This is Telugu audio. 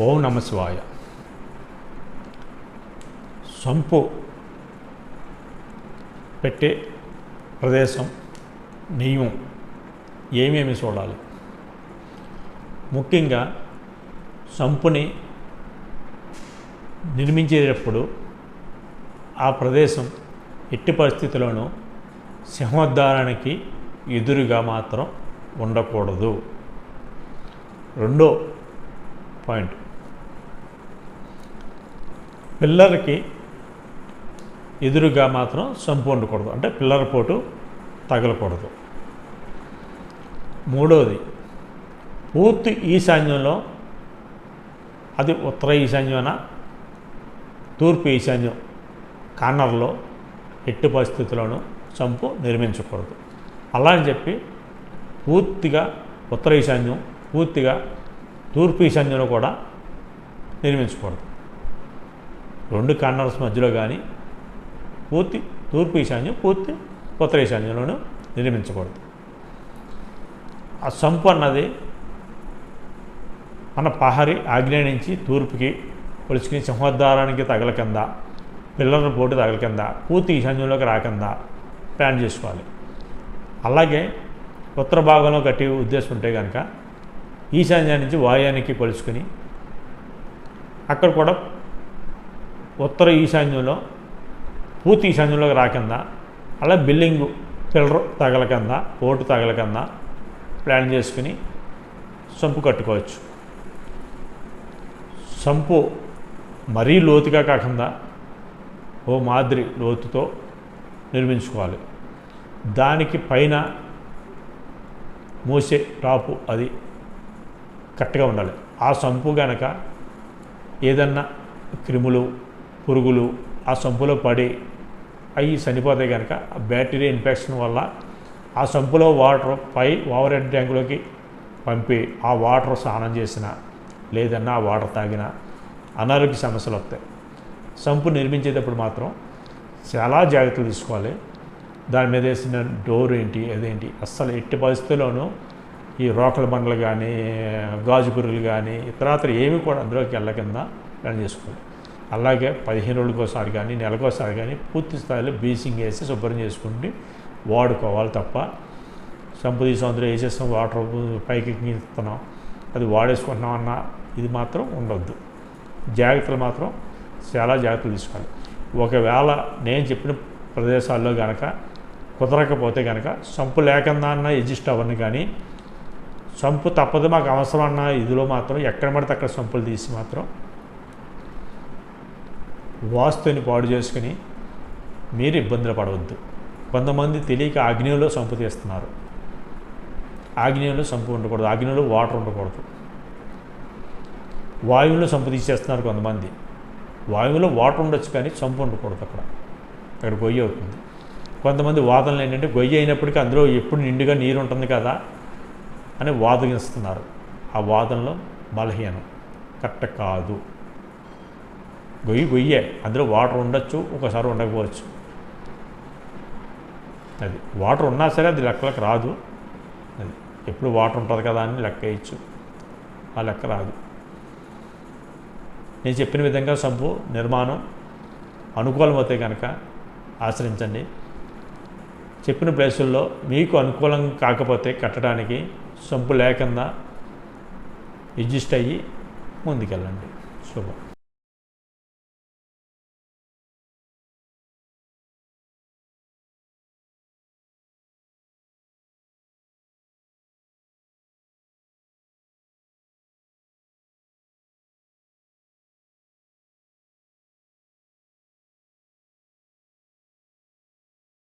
ఓం నమ శివాయ. సంపు పెట్టే ప్రదేశం నియమం ఏమేమి చూడాలి? ముఖ్యంగా సంపుని నిర్మించేటప్పుడు ఆ ప్రదేశం ఎట్టి పరిస్థితిలోనూ సింహోద్ధారానికి ఎదురుగా మాత్రం ఉండకూడదు. రెండో పాయింట్. పిల్లర్కి ఎదురుగా మాత్రం సంపు ఉండకూడదు. అంటే పిల్లర్ పోటు తగలకూడదు. మూడవది పూర్తి ఈశాన్యంలో అది ఉత్తర ఈశాన్యమైనా? తూర్పు ఈశాన్యం కార్నర్లో ఎట్టి పరిస్థితుల్లోనూ సంపు నిర్మించకూడదు. అలా అని చెప్పి పూర్తిగా ఉత్తర ఈశాన్యం పూర్తిగా తూర్పు ఈశాన్యంలో కూడా నిర్మించకూడదు. రెండు కార్నర్స్ మధ్యలో కానీ పూర్తి తూర్పు ఈశాన్యం పూర్తి ఉత్తర ఈశాన్యంలోనూ నిర్మించకూడదు. ఆ సంపు అన్నది మన పహరి ఆగ్నేయ నుంచి తూర్పుకి పొలుచుకుని సింహద్వారానికి తగల కింద పిల్లల పోటీ తగల కింద పూర్తి ఈశాన్యంలోకి రాకుండా ప్లాన్ చేసుకోవాలి. అలాగే ఉత్తర భాగంలో కట్టి ఉద్దేశం ఉంటే కనుక ఈశాన్యం నుంచి వాయానికి పొలుచుకుని అక్కడ కూడా ఉత్తర ఈశాన్యంలో పూర్తి ఈశాన్యంలోకి రాకుండా అలా బిల్డింగ్ పిల్లర్ తగల కింద పోటు తగల కింద ప్లాన్ చేసుకుని సంపు కట్టుకోవచ్చు. సంపు మరీ లోతుగా కాకుండా ఓ మాదిరి లోతుతో నిర్మించుకోవాలి. దానికి పైన మూసే టాపు అది కరెక్ట్గా ఉండాలి. ఆ సంపు గనక ఏదన్నా క్రిములు పురుగులు ఆ సంపులో పడి అవి చనిపోతాయి కనుక ఆ బ్యాక్టీరియా ఇన్ఫెక్షన్ వల్ల ఆ సంపులో వాటర్ పై ఓవర్ హెడ్ ట్యాంకులోకి పంపి ఆ వాటర్ స్నానం చేసిన లేదన్నా ఆ వాటర్ తాగినా అనారోగ్య సమస్యలు వస్తాయి. సంపు నిర్మించేటప్పుడు మాత్రం చాలా జాగ్రత్తలు తీసుకోవాలి. దాని మీద వేసిన డోర్ ఏంటి అదేంటి అస్సలు ఎట్టి పరిస్థితుల్లోనూ ఈ రోకల బండలు కానీ గాజు పురుగులు కానీ ఇతరాతర ఏమి కూడా అందులోకి వెళ్ళకుండా రన్ చేసుకోవాలి. అలాగే పదిహేను రోజులకోసారి కానీ నెలకోసారి కానీ పూర్తి స్థాయిలో బీసింగ్ వేసి శుభ్రం చేసుకుంటే వాడుకోవాలి తప్ప సంపు తీసి అందులో వేసేస్తాం వాటర్ పైకి ఎక్కిస్తున్నాం అది వాడేసుకుంటున్నాం అన్న ఇది మాత్రం ఉండొద్దు. జాగ్రత్తలు మాత్రం చాలా జాగ్రత్తలు తీసుకోవాలి. ఒకవేళ నేను చెప్పిన ప్రదేశాల్లో కనుక కుదరకపోతే కనుక సంపు లేకుండా అన్న ఎగ్జిస్ట్ అవ్వను కానీ సంపు తప్పదు మాకు అవసరం అన్న ఇదిలో మాత్రం ఎక్కడ పడితే అక్కడ సంపులు తీసి మాత్రం వాస్తుని పాడు చేసుకుని మీరు ఇబ్బందులు పడవద్దు. కొంతమంది తెలియక ఆగ్నేయంలో సంపు తీస్తున్నారు. ఆగ్నేయంలో సంపు ఉండకూడదు. ఆగ్నేయంలో వాటర్ ఉండకూడదు. వాయువులో సంపు తీసేస్తున్నారు కొంతమంది. వాయువులో వాటర్ ఉండొచ్చు కానీ సంపు ఉండకూడదు అక్కడ. అక్కడ గొయ్యి అవుతుంది. కొంతమంది వాదనలు ఏంటంటే గొయ్యి అయినప్పటికీ అందులో ఎప్పుడు నిండుగా నీరు ఉంటుంది కదా అని వాదగిస్తున్నారు. ఆ వాదనలో బలహీనం కరెక్ట్ కాదు గొయ్యి గొయ్యే అందులో వాటర్ ఉండొచ్చు ఒకసారి ఉండకపోవచ్చు. అది వాటర్ ఉన్నా సరే అది లెక్కలకు రాదు. అది ఎప్పుడు వాటర్ ఉంటుంది కదా అని లెక్క వేయచ్చు. ఆ లెక్క రాదు. నేను చెప్పిన విధంగా సబ్బు నిర్మాణం అనుకూలమైతే కనుక ఆశ్రయించండి చెప్పిన ప్లేసుల్లో మీకు అనుకూలం కాకపోతే కట్టడానికి సంపు లేకుండా అడ్జస్ట్ అయ్యి ముందుకెళ్ళండి. శుభం.